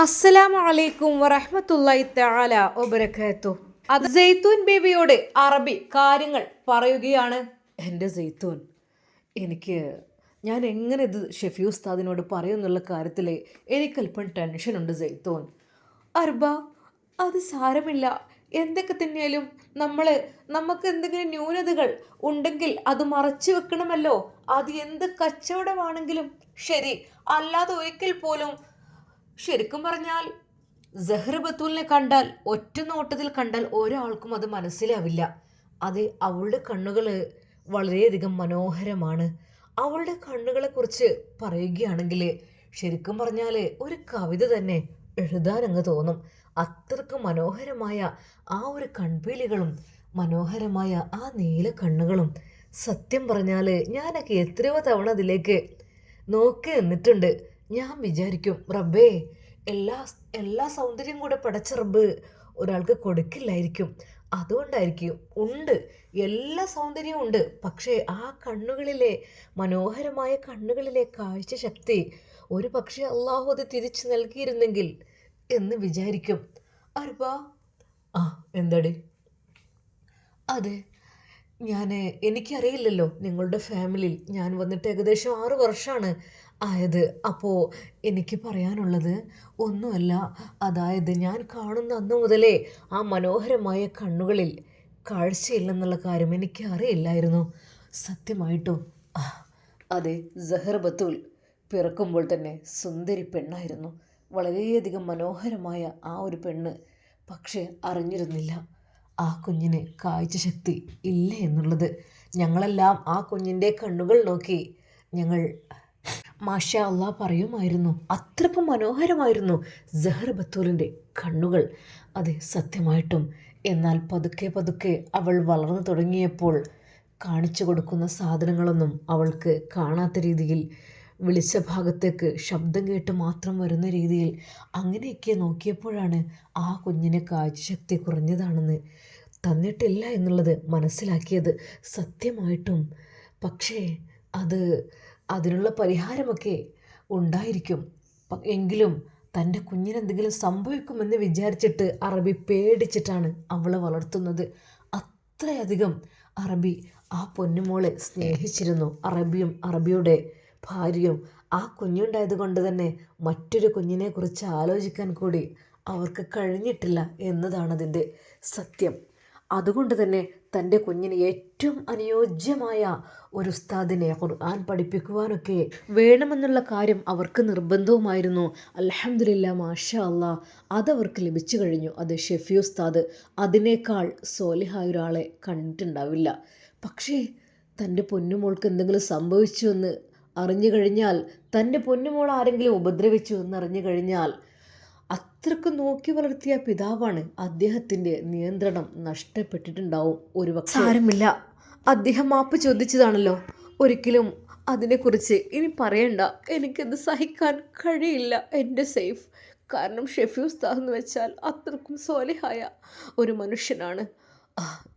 അസ്സലാമു അലൈക്കും വറഹ്മത്തുള്ളാഹി തആല വബറകാത്തു അത് സെയ്ത്തൂൻ ബേബിയോട് അറബി കാര്യങ്ങൾ പറയുകയാണ്. എന്റെ സെയ്ത്തൂൻ എനിക്ക് ഞാൻ എങ്ങനെ ഇത് ഷെഫി ഉസ്താദിനോട് പറയുന്നുള്ള കാര്യത്തിൽ എനിക്കല്പം ടെൻഷനുണ്ട് സെയ്ത്തൂൻ അർബ അത് സാരമില്ല. എന്തൊക്കെ തന്നെയാലും നമ്മൾ നമുക്ക് എന്തെങ്കിലും ന്യൂനതകൾ ഉണ്ടെങ്കിൽ അത് മറച്ചു വെക്കണമല്ലോ. അത് എന്ത് കച്ചവടമാണെങ്കിലും ശരി. അല്ലാതെ ഒരിക്കൽ പോലും ശരിക്കും പറഞ്ഞാൽ ജഹ്ർ ബത്തൂലിനെ കണ്ടാൽ ഒറ്റ നോട്ടത്തിൽ കണ്ടാൽ ഒരാൾക്കും അത് മനസ്സിലാവില്ല. അത് അവളുടെ കണ്ണുകൾ വളരെയധികം മനോഹരമാണ്. അവളുടെ കണ്ണുകളെക്കുറിച്ച് പറയുകയാണെങ്കിൽ ശരിക്കും പറഞ്ഞാൽ ഒരു കവിത തന്നെ എഴുതാനങ്ങ് തോന്നും. അത്രയ്ക്ക് മനോഹരമായ ആ ഒരു കൺപീലികളും മനോഹരമായ ആ നീല കണ്ണുകളും സത്യം പറഞ്ഞാൽ ഞാനൊക്കെ എത്രയോ തവണ അതിലേക്ക് നോക്കി നിന്നിട്ടുണ്ട്. ഞാൻ വിചാരിക്കും റബ്ബേ എല്ലാ എല്ലാ സൗന്ദര്യം കൂടെ പടച്ച റബ്ബ് ഒരാൾക്ക് കൊടുക്കില്ലായിരിക്കും. അതുകൊണ്ടായിരിക്കും ഉണ്ട് എല്ലാ സൗന്ദര്യവും ഉണ്ട്. പക്ഷേ ആ കണ്ണുകളിലെ മനോഹരമായ കണ്ണുകളിലെ കാഴ്ച ശക്തി ഒരു പക്ഷേ അള്ളാഹു അത് തിരിച്ചു നൽകിയിരുന്നെങ്കിൽ എന്ന് വിചാരിക്കും. അർബാ ആ എന്താടി? അതെ ഞാൻ എനിക്കറിയില്ലല്ലോ നിങ്ങളുടെ ഫാമിലിയിൽ. ഞാൻ വന്നിട്ട് ഏകദേശം ആറ് വർഷമാണ് ആയത്. അപ്പോൾ എനിക്ക് പറയാനുള്ളത് ഒന്നുമല്ല. അതായത് ഞാൻ കാണുന്ന അന്ന് മുതലേ ആ മനോഹരമായ കണ്ണുകളിൽ കാഴ്ചയില്ലെന്നുള്ള കാര്യം എനിക്ക് അറിയില്ലായിരുന്നു. സത്യമായിട്ടും അതെ ജഹർ ബത്തുൽ പിറക്കുമ്പോൾ തന്നെ സുന്ദരി പെണ്ണായിരുന്നു. വളരെയധികം മനോഹരമായ ആ ഒരു പെണ്ണ്. പക്ഷേ അറിഞ്ഞിരുന്നില്ല. ആ കുഞ്ഞിന് കാഴ്ചശക്തി ഇല്ല എന്നുള്ളത്. ഞങ്ങളെല്ലാം ആ കുഞ്ഞിന്റെ കണ്ണുകൾ നോക്കി ഞങ്ങൾ മാഷ അള്ളാ പറയുമായിരുന്നു. അത്രക്കും മനോഹരമായിരുന്നു ജഹർ ബത്തൂലിന്റെ കണ്ണുകൾ. അതെ സത്യമായിട്ടും. എന്നാൽ പതുക്കെ പതുക്കെ അവൾ വളർന്നു തുടങ്ങിയപ്പോൾ കാണിച്ചു കൊടുക്കുന്ന സാധനങ്ങളൊന്നും അവൾക്ക് കാണാത്ത രീതിയിൽ വിളിച്ച ഭാഗത്തേക്ക് ശബ്ദം കേട്ട് മാത്രം വരുന്ന രീതിയിൽ അങ്ങനെയൊക്കെ നോക്കിയപ്പോഴാണ് ആ കുഞ്ഞിന് കാഴ്ചശക്തി കുറഞ്ഞതാണെന്ന് തന്നിട്ടില്ല എന്നുള്ളത് മനസ്സിലാക്കിയത്. സത്യമായിട്ടും. പക്ഷേ അത് അതിനുള്ള പരിഹാരമൊക്കെ ഉണ്ടായിരിക്കും. എങ്കിലും തന്റെ കുഞ്ഞിനെന്തെങ്കിലും സംഭവിക്കുമെന്ന് വിചാരിച്ചിട്ട് അറബി പേടിച്ചിട്ടാണ് അവളെ വളർത്തുന്നത്. അത്രയധികം അറബി ആ പൊന്നുമോളെ സ്നേഹിച്ചിരുന്നു. അറബിയും അറബിയുടെ ഭാര്യയും ആ കുഞ്ഞുണ്ടായത് കൊണ്ട് തന്നെ മറ്റൊരു കുഞ്ഞിനെക്കുറിച്ച് ആലോചിക്കാൻ കൂടി അവർക്ക് കഴിഞ്ഞിട്ടില്ല എന്നതാണതിന്റെ സത്യം. അതുകൊണ്ട് തന്നെ തന്റെ കുഞ്ഞിന് ഏറ്റവും അനുയോജ്യമായ ഒരു ഉസ്താദിനെ ഖുർആൻ പഠിപ്പിക്കുവാനൊക്കെ വേണമെന്നുള്ള കാര്യം അവർക്ക് നിർബന്ധവുമായിരുന്നു. അലഹമില്ല മാഷ അല്ല അതവർക്ക് ലഭിച്ചു കഴിഞ്ഞു. അത് ഷെഫി ഉസ്താദ് അതിനേക്കാൾ സോലിഹായ ഒരാളെ കണ്ടിട്ടുണ്ടാവില്ല. പക്ഷേ തന്റെ പൊന്നുമോൾക്ക് എന്തെങ്കിലും സംഭവിച്ചു എന്ന് അറിഞ്ഞു കഴിഞ്ഞാൽ തന്റെ പൊന്നുമോൾ ആരെങ്കിലും ഉപദ്രവിച്ചു എന്നറിഞ്ഞു കഴിഞ്ഞാൽ അത്രയ്ക്ക് നോക്കി വളർത്തിയ പിതാവാണ് അദ്ദേഹത്തിന്റെ നിയന്ത്രണം നഷ്ടപ്പെട്ടിട്ടുണ്ടാവും. ഒരു സാരമില്ല. അദ്ദേഹം മാപ്പ് ചോദിച്ചതാണല്ലോ. ഒരിക്കലും അതിനെക്കുറിച്ച് ഇനി പറയണ്ട. എനിക്കത് സഹിക്കാൻ കഴിയില്ല എന്റെ സേഫ്. കാരണം ഷെഫ്യൂസ് താന്ന് എന്ന് വെച്ചാൽ അത്രക്കും സോലിഹായ ഒരു മനുഷ്യനാണ്.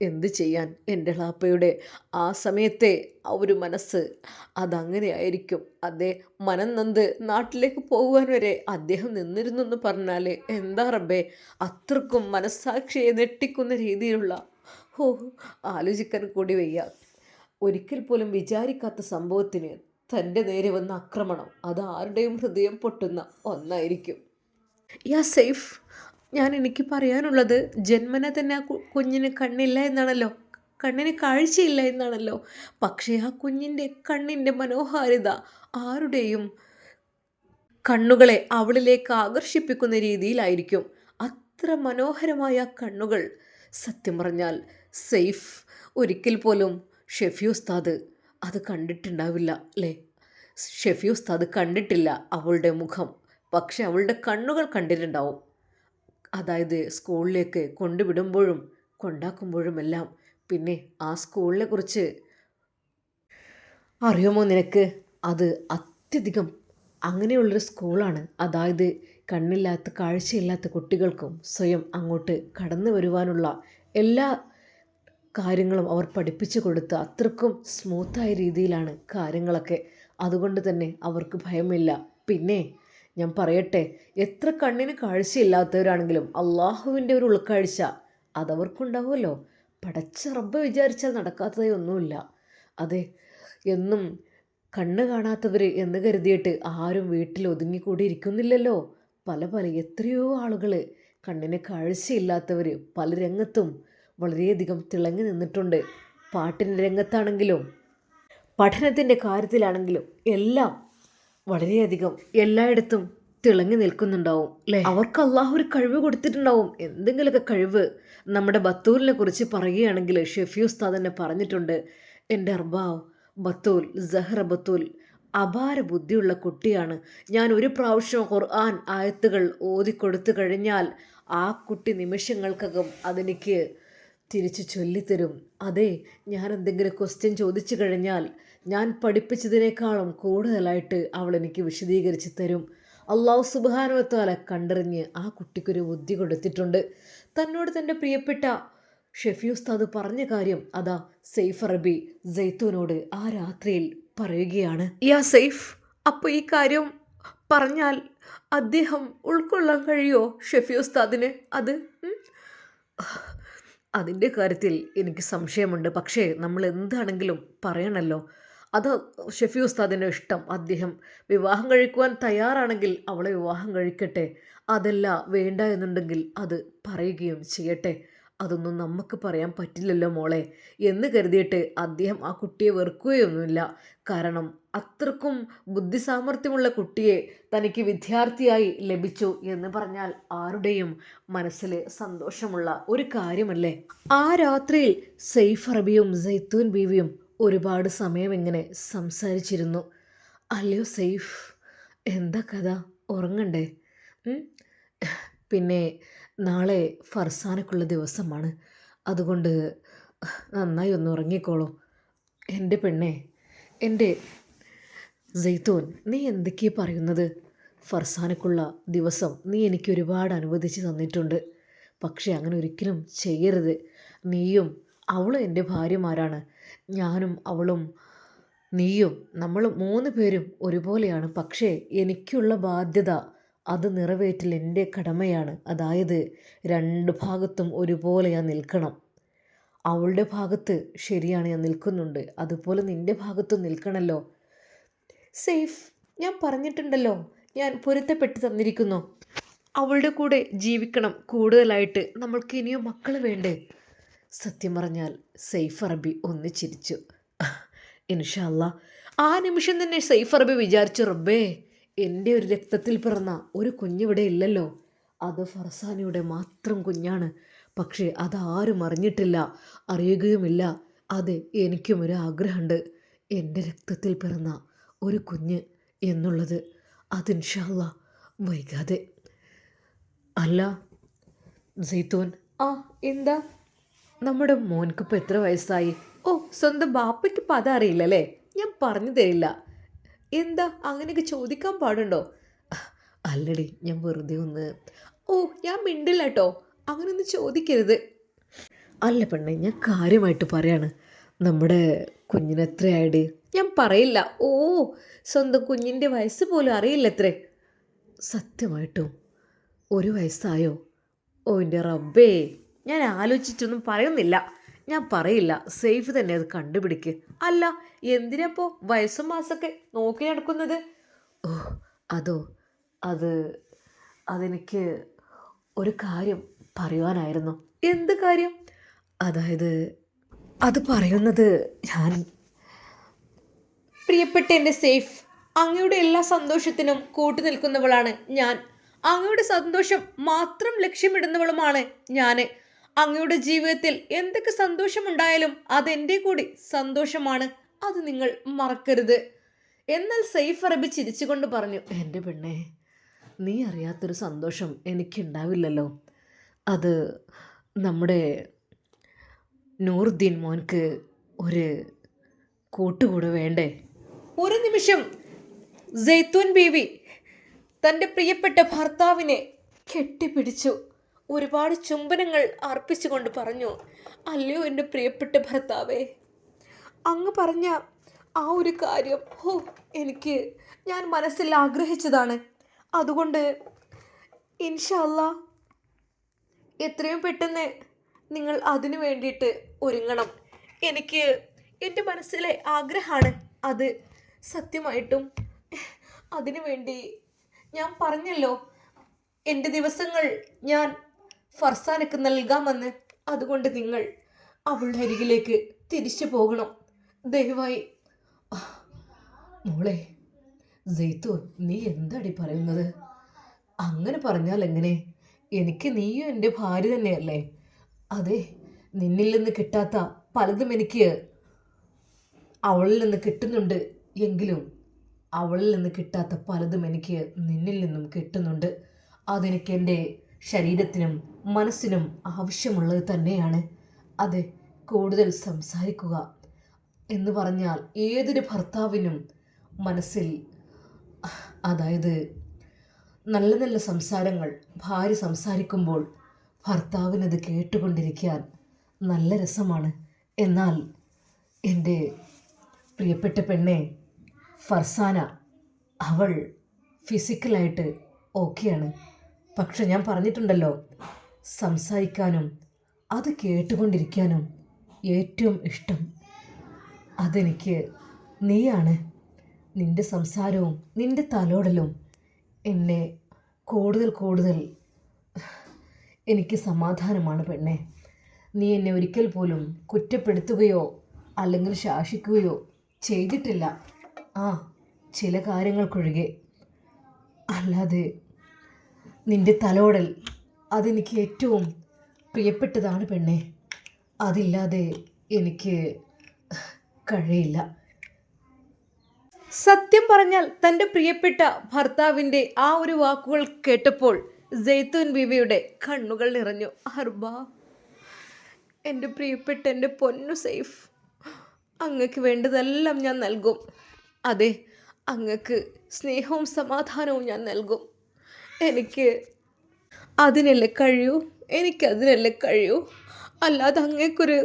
എന്ത് ചെയ്യാൻ എന്റെ ലാപ്പയുടെ ആ സമയത്തെ ആ ഒരു മനസ്സ്? അതങ്ങനെയായിരിക്കും. അതേ മനം നന്ദ് നാട്ടിലേക്ക് പോകുവാൻ വരെ അദ്ദേഹം നിന്നിരുന്നു എന്ന് പറഞ്ഞാൽ എന്താ റബ്ബേ? അത്രക്കും മനസ്സാക്ഷിയെ നെട്ടിക്കുന്ന രീതിയിലുള്ള ഓ ആലോചിക്കാൻ കൂടി വയ്യ. ഒരിക്കൽ പോലും വിചാരിക്കാത്ത സംഭവത്തിന് തന്റെ നേരെ വന്ന ആക്രമണം. അത് ആരുടെയും ഹൃദയം പൊട്ടുന്ന ഒന്നായിരിക്കും. യാ സേഫ്. ഞാൻ എനിക്ക് പറയാനുള്ളത് ജന്മന തന്നെ ആ കുഞ്ഞിന് കണ്ണില്ല എന്നാണല്ലോ. കണ്ണിന് കാഴ്ചയില്ല എന്നാണല്ലോ. പക്ഷേ ആ കുഞ്ഞിന്റെ കണ്ണിന്റെ മനോഹാരിത ആരുടെയും കണ്ണുകളെ അവളിലേക്ക് ആകർഷിപ്പിക്കുന്ന രീതിയിലായിരിക്കും. അത്ര മനോഹരമായ കണ്ണുകൾ. സത്യം പറഞ്ഞാൽ സേഫ് ഒരിക്കൽ പോലും ഷെഫി ഉസ്താദ് അത് കണ്ടിട്ടുണ്ടാവില്ല അല്ലേ? ഷെഫി ഉസ്താദ് കണ്ടിട്ടില്ല അവളുടെ മുഖം. പക്ഷെ അവളുടെ കണ്ണുകൾ കണ്ടിട്ടുണ്ടാവും. അതായത് സ്കൂളിലേക്ക് കൊണ്ടുവിടുമ്പോഴും കൊണ്ടാക്കുമ്പോഴുമെല്ലാം പിന്നെ ആ സ്കൂളിനെ കുറിച്ച് അറിയുമോ നിനക്ക്? അത് അത്യധികം അങ്ങനെയുള്ളൊരു സ്കൂളാണ്. അതായത് കണ്ണില്ലാത്ത കാഴ്ചയില്ലാത്ത കുട്ടികൾക്കും സ്വയം അങ്ങോട്ട് കടന്നു വരുവാനുള്ള എല്ലാ കാര്യങ്ങളും അവർ പഠിപ്പിച്ചു കൊടുത്ത് അത്രക്കും സ്മൂത്തായ രീതിയിലാണ് കാര്യങ്ങളൊക്കെ. അതുകൊണ്ട് തന്നെ അവർക്ക് ഭയമില്ല. പിന്നെ ഞാൻ പറയട്ടെ എത്ര കണ്ണിന് കാഴ്ചയില്ലാത്തവരാണെങ്കിലും അള്ളാഹുവിന്റെ ഒരു ഉൾക്കാഴ്ച അതവർക്കുണ്ടാവുമല്ലോ. പടച്ച റബ്ബ് വിചാരിച്ചാൽ നടക്കാത്തതായി ഒന്നുമില്ല. അതെ എന്നും കണ്ണ് കാണാത്തവർ എന്ന് കരുതിയിട്ട് ആരും വീട്ടിൽ ഒതുങ്ങിക്കൂടി ഇരിക്കുന്നില്ലല്ലോ പല പല എത്രയോ ആളുകൾ കണ്ണിന് കാഴ്ചയില്ലാത്തവർ പല രംഗത്തും വളരെയധികം തിളങ്ങി നിന്നിട്ടുണ്ട്. പാട്ടിന്റെ രംഗത്താണെങ്കിലും പഠനത്തിന്റെ കാര്യത്തിലാണെങ്കിലും എല്ലാം വളരെയധികം എല്ലായിടത്തും തിളങ്ങി നിൽക്കുന്നുണ്ടാവും അല്ലേ? അവർക്ക് അള്ളാഹു ഒരു കഴിവ് കൊടുത്തിട്ടുണ്ടാവും. എന്തെങ്കിലുമൊക്കെ കഴിവ് നമ്മുടെ ബത്തൂലിനെ കുറിച്ച് പറയുകയാണെങ്കിൽ ഷെഫി ഉസ്താദ് തന്നെ പറഞ്ഞിട്ടുണ്ട് എന്റെ അർബാവ് ബത്തൂൽ സഹ്റ ബത്തൂൽ അപാര ബുദ്ധിയുള്ള കുട്ടിയാണ്. ഞാൻ ഒരു പ്രാവശ്യം ഖുർആൻ ആയത്തുകൾ ഓതിക്കൊടുത്തു കഴിഞ്ഞാൽ ആ കുട്ടി നിമിഷങ്ങൾക്കകം അതെനിക്ക് തിരിച്ചു ചൊല്ലിത്തരും. അതെ ഞാൻ എന്തെങ്കിലും ക്വസ്റ്റ്യൻ ചോദിച്ചു കഴിഞ്ഞാൽ ഞാൻ പഠിപ്പിച്ചതിനേക്കാളും കൂടുതലായിട്ട് അവൾ എനിക്ക് വിശദീകരിച്ച് തരും. അള്ളാഹു സുബാനുവത്താല കണ്ടറിഞ്ഞ് ആ കുട്ടിക്കൊരു ബുദ്ധി കൊടുത്തിട്ടുണ്ട്. തന്നോട് തന്റെ പ്രിയപ്പെട്ട ഷെഫി ഉസ്താദ് പറഞ്ഞ കാര്യം അതാ സെയ്ഫ് അറബി ജെയ്ത്തൂനോട് ആ രാത്രിയിൽ പറയുകയാണ്. യാ സെയ്ഫ് അപ്പോൾ ഈ കാര്യം പറഞ്ഞാൽ അദ്ദേഹം ഉൾക്കൊള്ളാൻ കഴിയോ ഷെഫി ഉസ്താദിന്? അത്? അതിന്റെ കാര്യത്തിൽ എനിക്ക് സംശയമുണ്ട്. പക്ഷേ നമ്മൾ എന്താണെങ്കിലും പറയണമല്ലോ അത് ഷെഫി ഉസ്താദിന്റെ ഇഷ്ടം. അദ്ദേഹം വിവാഹം കഴിക്കുവാൻ തയ്യാറാണെങ്കിൽ അവളെ വിവാഹം കഴിക്കട്ടെ. അതല്ല വേണ്ട എന്നുണ്ടെങ്കിൽ അത് പറയുകയും ചെയ്യട്ടെ. അതൊന്നും നമുക്ക് പറയാൻ പറ്റില്ലല്ലോ മോളെ. എന്ന് കരുതിയിട്ട് അദ്ദേഹം ആ കുട്ടിയെ വെറുക്കുകയൊന്നുമില്ല. കാരണം അത്രക്കും ബുദ്ധിസാമർഥ്യമുള്ള കുട്ടിയെ തനിക്ക് വിദ്യാർത്ഥിയായി ലഭിച്ചു എന്ന് പറഞ്ഞാൽ ആരുടെയും മനസ്സിൽ സന്തോഷമുള്ള ഒരു കാര്യമല്ലേ? ആ രാത്രിയിൽ സെയ്ഫ് അറബിയും സൈത്തൂൻ ബീവിയും ഒരുപാട് സമയം ഇങ്ങനെ സംസാരിച്ചിരുന്നു. അല്ലയോ സെയ്ഫ് എന്താ കഥ? ഉറങ്ങണ്ടേ? പിന്നെ നാളെ ഫർസാനക്കുള്ള ദിവസമാണ്. അതുകൊണ്ട് നന്നായി ഒന്ന് ഉറങ്ങിക്കോളൂ. എന്റെ പെണ്ണെ എന്റെ ജെയ്ത്തോൻ നീ എന്തൊക്കെയാ പറയുന്നത്? ഫർസാനക്കുള്ള ദിവസം നീ എനിക്ക് ഒരുപാട് അനുവദിച്ച് തന്നിട്ടുണ്ട്. പക്ഷേ അങ്ങനെ ഒരിക്കലും ചെയ്യരുത്. നീയും അവളും എന്റെ ഭാര്യമാരാണ്. ഞാനും അവളും നീയും നമ്മൾ മൂന്ന് പേരും ഒരുപോലെയാണ്. പക്ഷേ എനിക്കുള്ള ബാധ്യത അത് നിറവേറ്റൽ എന്റെ കടമയാണ്. അതായത് രണ്ട് ഭാഗത്തും ഒരുപോലെ ഞാൻ നിൽക്കണം. അവളുടെ ഭാഗത്ത് ശരിയാണ് ഞാൻ നിൽക്കുന്നുണ്ട്. അതുപോലെ നിന്റെ ഭാഗത്തും നിൽക്കണമല്ലോ സേഫ് ഞാൻ പറഞ്ഞിട്ടുണ്ടല്ലോ. ഞാൻ പൊരുത്തപ്പെട്ട് തന്നിരിക്കുന്നു. അവളുടെ കൂടെ ജീവിക്കണം. കൂടുതലായിട്ട് നമ്മൾക്ക് ഇനിയും മക്കൾ വേണ്ടേ? സത്യം പറഞ്ഞാൽ സെയ്ഫ് അറബി ഒന്ന് ചിരിച്ചു. ഇൻഷല്ല ആ നിമിഷം തന്നെ സെയ്ഫ് അറബി വിചാരിച്ചു റബ്ബേ എന്റെ ഒരു രക്തത്തിൽ പിറന്ന ഒരു കുഞ്ഞിവിടെ ഇല്ലല്ലോ. അത് ഫർസാനിയുടെ മാത്രം കുഞ്ഞാണ്. പക്ഷേ അതാരും അറിഞ്ഞിട്ടില്ല അറിയുകയുമില്ല. അതെ എനിക്കും ഒരു ആഗ്രഹമുണ്ട്. എന്റെ രക്തത്തിൽ പിറന്ന ഒരു കുഞ്ഞ് എന്നുള്ളത്. അതിൻഷല്ല വൈകാതെ. അല്ല സൈത്തോൻ. ആ എന്താ? നമ്മുടെ മോൻക്കിപ്പോൾ എത്ര വയസ്സായി? ഓ സ്വന്തം ബാപ്പയ്ക്ക് ഇപ്പം അതറിയില്ലല്ലേ? ഞാൻ പറഞ്ഞു തരില്ല. എന്താ അങ്ങനെയൊക്കെ ചോദിക്കാൻ പാടുണ്ടോ? അല്ലടി ഞാൻ വെറുതെ ഒന്ന് ഓ ഞാൻ മിണ്ടില്ല കേട്ടോ അങ്ങനെയൊന്നും ചോദിക്കരുത്. അല്ല പെണ്ണെ ഞാൻ കാര്യമായിട്ട് പറയാണ്. നമ്മുടെ കുഞ്ഞിന് എത്രയായിട്? ഞാൻ പറയില്ല. ഓ സ്വന്തം കുഞ്ഞിന്റെ വയസ്സ് പോലും അറിയില്ല എത്രേ സത്യമായിട്ടും ഒരു വയസ്സായോ? ഓ എന്റെ റബ്ബേ. ഞാൻ ആലോചിച്ചിട്ടൊന്നും പറയുന്നില്ല. ഞാൻ പറയില്ല. സേഫ് തന്നെ അത് കണ്ടുപിടിക്ക്. അല്ല എന്തിനപ്പോ വയസ്സും മാസമൊക്കെ നോക്കി നടക്കുന്നത്? ഓ അതോ അത് അതെനിക്ക് ഒരു കാര്യം പറയുവാനായിരുന്നു. എന്ത് കാര്യം? അതായത് അത് പറയുന്നത് ഞാൻ. പ്രിയപ്പെട്ട എന്റെ സേഫ് അങ്ങയുടെ എല്ലാ സന്തോഷത്തിനും കൂട്ടു നിൽക്കുന്നവളാണ് ഞാൻ. അങ്ങയുടെ സന്തോഷം മാത്രം ലക്ഷ്യമിടുന്നവളുമാണ് ഞാൻ അങ്ങയുടെ ജീവിതത്തിൽ എന്തൊക്കെ സന്തോഷമുണ്ടായാലും അതെന്റെ കൂടി സന്തോഷമാണ്. അത് നിങ്ങൾ മറക്കരുത്. എന്നാൽ സെയ്ഫ് അറബി ചിരിച്ചുകൊണ്ട് പറഞ്ഞു എന്റെ പെണ്ണെ നീ അറിയാത്തൊരു സന്തോഷം എനിക്കുണ്ടാവില്ലല്ലോ. അത് നമ്മുടെ നൂറുദ്ദീൻ മോൻക്ക് ഒരു കൂട്ടുകൂടെ വേണ്ടേ? ഒരു നിമിഷം ജെയ്ത്തൂൻ ബീവി തന്റെ പ്രിയപ്പെട്ട ഭർത്താവിനെ കെട്ടിപ്പിടിച്ചു. ഒരുപാട് ചുംബനങ്ങൾ അർപ്പിച്ചുകൊണ്ട് പറഞ്ഞു അല്ലയോ എന്റെ പ്രിയപ്പെട്ട ഭർത്താവേ അങ്ങ് പറഞ്ഞ ആ ഒരു കാര്യം ഹോ എനിക്ക് ഞാൻ മനസ്സിൽ ആഗ്രഹിച്ചതാണ്. അതുകൊണ്ട് ഇൻഷല്ല എത്രയും പെട്ടെന്ന് നിങ്ങൾ അതിനു വേണ്ടിയിട്ട് ഒരുങ്ങണം. എനിക്ക് എന്റെ മനസ്സിലെ ആഗ്രഹമാണ് അത് സത്യമായിട്ടും. അതിനു വേണ്ടി ഞാൻ പറഞ്ഞല്ലോ എന്റെ ദിവസങ്ങൾ ഞാൻ ഫർസാനക്ക് നൽകാമെന്ന് അതുകൊണ്ട് നിങ്ങൾ അവളുടെ അരികിലേക്ക് തിരിച്ചു പോകണം. ദയവായി. മോളെ ജെയ്ത്തൂൻ നീ എന്താടി പറയുന്നത്? അങ്ങനെ പറഞ്ഞാൽ എങ്ങനെ? എനിക്ക് നീയും എന്റെ ഭാര്യ തന്നെയല്ലേ? അതെ നിന്നിൽ നിന്ന് കിട്ടാത്ത പലതും എനിക്ക് അവളിൽ നിന്ന് കിട്ടുന്നുണ്ട് എങ്കിലും അവളിൽ നിന്ന് കിട്ടാത്ത പലതും എനിക്ക് നിന്നിൽ നിന്നും കിട്ടുന്നുണ്ട്. അതെനിക്ക് എന്റെ ശരീരത്തിനും മനസ്സിനും ആവശ്യമുള്ളത് തന്നെയാണ്. അതെ കൂടുതൽ സംസാരിക്കുക എന്ന് പറഞ്ഞാൽ ഏതൊരു ഭർത്താവിനും മനസ്സിൽ അതായത് നല്ല നല്ല സംസാരങ്ങൾ ഭാര്യ സംസാരിക്കുമ്പോൾ ഭർത്താവിനത് കേട്ടുകൊണ്ടിരിക്കാൻ നല്ല രസമാണ്. എന്നാൽ എന്റെ പ്രിയപ്പെട്ട പെണ്ണെ ഫർസാന അവൾ ഫിസിക്കലായിട്ട് ഓക്കെയാണ് പക്ഷെ ഞാൻ പറഞ്ഞിട്ടുണ്ടല്ലോ സംസാരിക്കാനും അത് കേട്ടുകൊണ്ടിരിക്കാനും ഏറ്റവും ഇഷ്ടം. അതെനിക്ക് നീയാണ്. നിന്റെ സംസാരവും നിന്റെ തലോടലും എന്നെ കൂടുതൽ കൂടുതൽ എനിക്ക് സമാധാനമാണ് പെണ്ണെ. നീ എന്നെ ഒരിക്കൽ പോലും കുറ്റപ്പെടുത്തുകയോ അല്ലെങ്കിൽ ശാസിക്കുകയോ ചെയ്തിട്ടില്ല. ആ ചില കാര്യങ്ങൾക്കൊഴികെ. അല്ലാതെ നിന്റെ തലോടൽ അതെനിക്ക് ഏറ്റവും പ്രിയപ്പെട്ടതാണ് പെണ്ണെ. അതില്ലാതെ എനിക്ക് കഴിയില്ല. സത്യം പറഞ്ഞാൽ തന്റെ പ്രിയപ്പെട്ട ഭർത്താവിന്റെ ആ ഒരു വാക്കുകൾ കേട്ടപ്പോൾ ജെയ്ത്തൂൻ ബീവിയുടെ കണ്ണുകൾ നിറഞ്ഞു. അർബ എന്റെ പ്രിയപ്പെട്ട എന്റെ പൊന്നു സേഫ് അങ്ങക്ക് വേണ്ടതെല്ലാം ഞാൻ നൽകും. അതെ അങ്ങക്ക് സ്നേഹവും സമാധാനവും ഞാൻ നൽകും. എനിക്ക് അതിനല്ലേ കഴിയൂ? എനിക്കതിനല്ലേ കഴിയൂ? അല്ലാതെ അങ്ങേക്കൊരു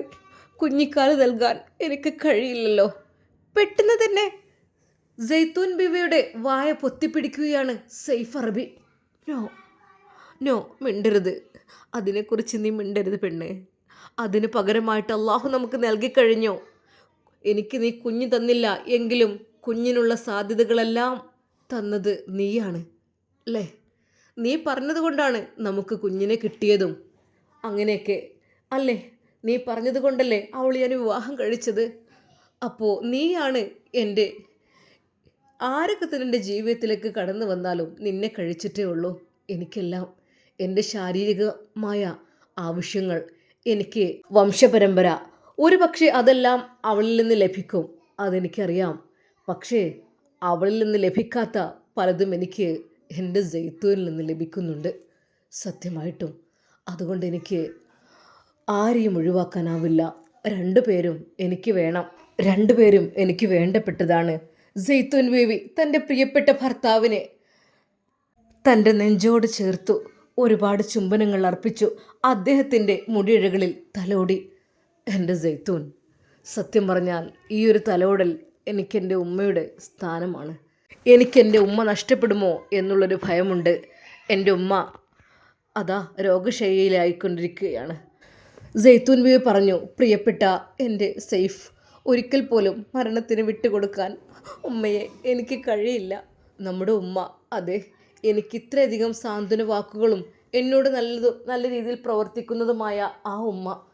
കുഞ്ഞിക്കാൽ നൽകാൻ എനിക്ക് കഴിയില്ലല്ലോ. പെട്ടെന്ന് തന്നെ ജെയ്ത്തൂൻ ബിവിയുടെ വായ പൊത്തിപ്പിടിക്കുകയാണ് സെയ്ഫ് അറബി. നോ നോ മിണ്ടരുത്. അതിനെക്കുറിച്ച് നീ മിണ്ടരുത് പെണ്ണേ. അതിന് പകരമായിട്ട് അള്ളാഹു നമുക്ക് നൽകിക്കഴിഞ്ഞോ എനിക്ക് നീ കുഞ്ഞ് തന്നില്ല എങ്കിലും കുഞ്ഞിനുള്ള സാധ്യതകളെല്ലാം തന്നത് നീയാണ്. അല്ലേ നീ പറഞ്ഞതുകൊണ്ടാണ് നമുക്ക് കുഞ്ഞിനെ കിട്ടിയതും. അങ്ങനെയൊക്കെ. അല്ലേ? നീ പറഞ്ഞതുകൊണ്ടല്ലേ അവൾ ഞാൻ വിവാഹം കഴിച്ചത്? അപ്പോൾ നീയാണ് എന്റെ ആരൊക്കെ തന്നെ എന്റെ ജീവിതത്തിലേക്ക് കടന്നു വന്നാലും നിന്നെ കഴിച്ചിട്ടേ ഉള്ളൂ. എനിക്കെല്ലാം എന്റെ ശാരീരികമായ ആവശ്യങ്ങൾ എനിക്ക് വംശപരമ്പര ഒരു പക്ഷേ അതെല്ലാം അവളിൽ നിന്ന് ലഭിക്കും അതെനിക്കറിയാം. പക്ഷേ അവളിൽ നിന്ന് ലഭിക്കാത്ത പലതും എനിക്ക് എന്റെ ജയ്ത്തൂരിൽ നിന്ന് ലഭിക്കുന്നുണ്ട് സത്യമായിട്ടും. അതുകൊണ്ട് എനിക്ക് ആരെയും ഒഴിവാക്കാനാവില്ല. രണ്ടുപേരും എനിക്ക് വേണം. രണ്ടുപേരും എനിക്ക് വേണ്ടപ്പെട്ടതാണ് ജയ്ത്തൂൻ ബേബി തന്റെ പ്രിയപ്പെട്ട ഭർത്താവിനെ. തന്റെ നെഞ്ചോട് ചേർത്തു ഒരുപാട് ചുംബനങ്ങൾ അർപ്പിച്ചു. അദ്ദേഹത്തിന്റെ മുടിയിഴകളിൽ തലോടി. എന്റെ ജയ്ത്തൂൻ സത്യം പറഞ്ഞാൽ ഈ ഒരു തലോടൽ എനിക്കെന്റെ ഉമ്മയുടെ സ്ഥാനമാണ്. എനിക്കെന്റെ ഉമ്മ നഷ്ടപ്പെടുമോ എന്നുള്ളൊരു ഭയമുണ്ട്. എന്റെ ഉമ്മ അതാ രോഗശൈലിയിലായിക്കൊണ്ടിരിക്കുകയാണ് ജെയ്ത്തൂൻ ബീവി പറഞ്ഞു പ്രിയപ്പെട്ട എന്റെ സെയ്ഫ് ഒരിക്കൽ പോലും മരണത്തിന് വിട്ടുകൊടുക്കാൻ ഉമ്മയെ എനിക്ക് കഴിയില്ല. നമ്മുടെ ഉമ്മ അതെ എനിക്ക് ഇത്രയധികം സാന്ത്വന വാക്കുകളും എന്നോട് നല്ലത് നല്ല രീതിയിൽ പ്രവർത്തിക്കുന്നതുമായ ആ ഉമ്മ.